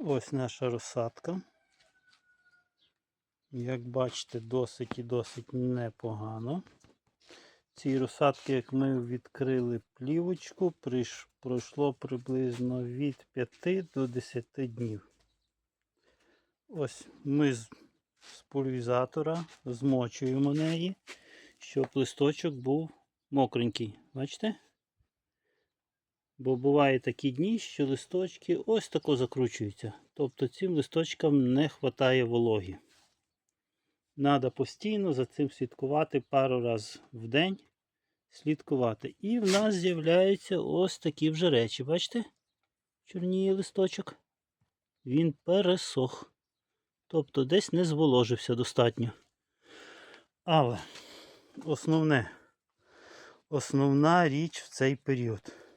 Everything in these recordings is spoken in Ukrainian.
Ось наша розсадка. Як бачите, досить і досить непогано. Ці розсадки, як ми відкрили плівочку, пройшло приблизно від 5 до 10 днів. Ось ми з, пульвізатора змочуємо неї, щоб листочок був мокренький. Бачите? Бо бувають такі дні, що листочки ось тако закручуються. Тобто цим листочкам не вистачає вологи. Треба постійно за цим слідкувати пару разів в день. Слідкувати. І в нас з'являються ось такі вже речі. Бачите? Чорніє листочок. Він пересох. Тобто десь не зволожився достатньо. Але основне, основна річ в цей період.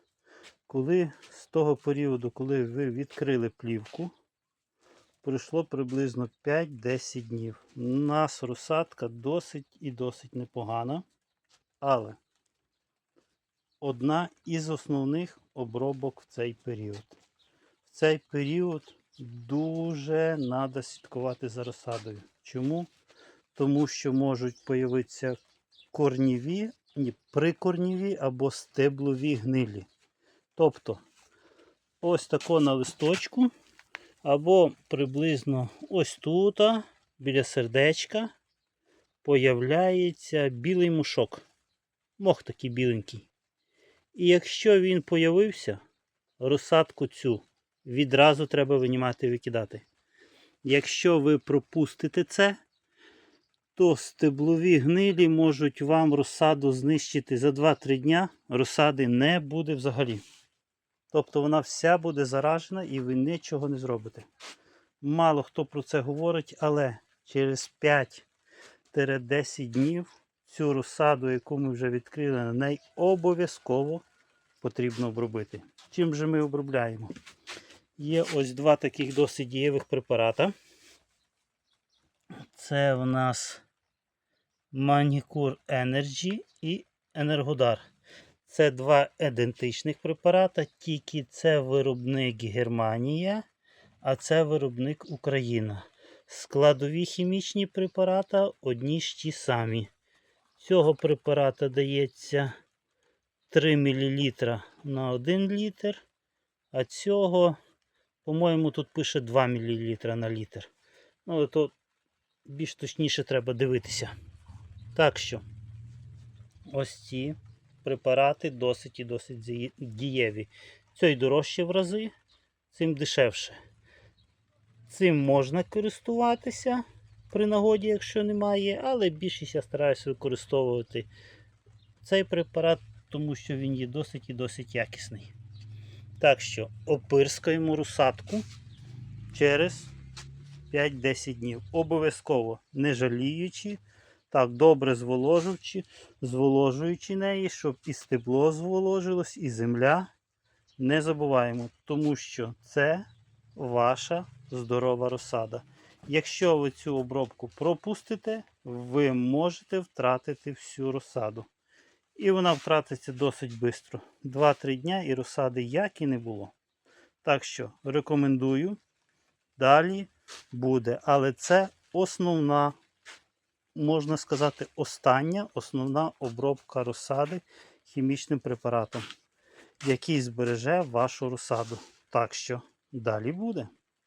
Коли з того періоду, коли ви відкрили плівку, пройшло приблизно 5-10 днів. У нас розсадка досить і досить непогана. Але одна із основних обробок в цей період. В цей період дуже треба слідкувати за розсадою. Чому? Тому що можуть появитися корніві, ні, прикорніві або стеблові гнилі. Тобто, ось тако на листочку, або приблизно ось тут, біля сердечка, появляється білий мушок. Мох такий біленький. І якщо він появився, розсадку цю відразу треба винімати і викидати. Якщо ви пропустите це, то стеблові гнилі можуть вам розсаду знищити за 2-3 дня, розсади не буде взагалі. Тобто вона вся буде заражена і ви нічого не зробите. Мало хто про це говорить, але через 5-10 днів цю розсаду, яку ми вже відкрили, на неї обов'язково потрібно обробити. Чим же ми обробляємо? Є ось два таких досить дієвих препарата. Це в нас Manicure Energy і Енергодар. Це два ідентичних препарата, тільки це виробник Германія, а це виробник Україна. Складові хімічні препарати одні ж ті самі. Цього препарата дається 3 мл на 1 літр, а цього, по-моєму, тут пише 2 мл на літр. Ну, то більш точніше треба дивитися. Так що, ось ці препарати досить і досить дієві. Цей дорожче в рази, цим дешевше. Цим можна користуватися при нагоді, якщо немає, але більшість я стараюся використовувати цей препарат, тому що він є досить і досить якісний. Так що опирскаємо русатку через 5-10 днів. Обов'язково не жаліючи, так добре зволожуючи, зволожуючи неї, щоб і стебло зволожилось, і земля. Не забуваємо, тому що це ваша здорова розсада. Якщо ви цю обробку пропустите, ви можете втратити всю розсаду. І вона втратиться досить швидко. 2-3 дня і розсади як і не було. Так що рекомендую. Далі буде. Але це основна, можна сказати, остання основна обробка розсади хімічним препаратом, який збереже вашу розсаду. Так що далі буде.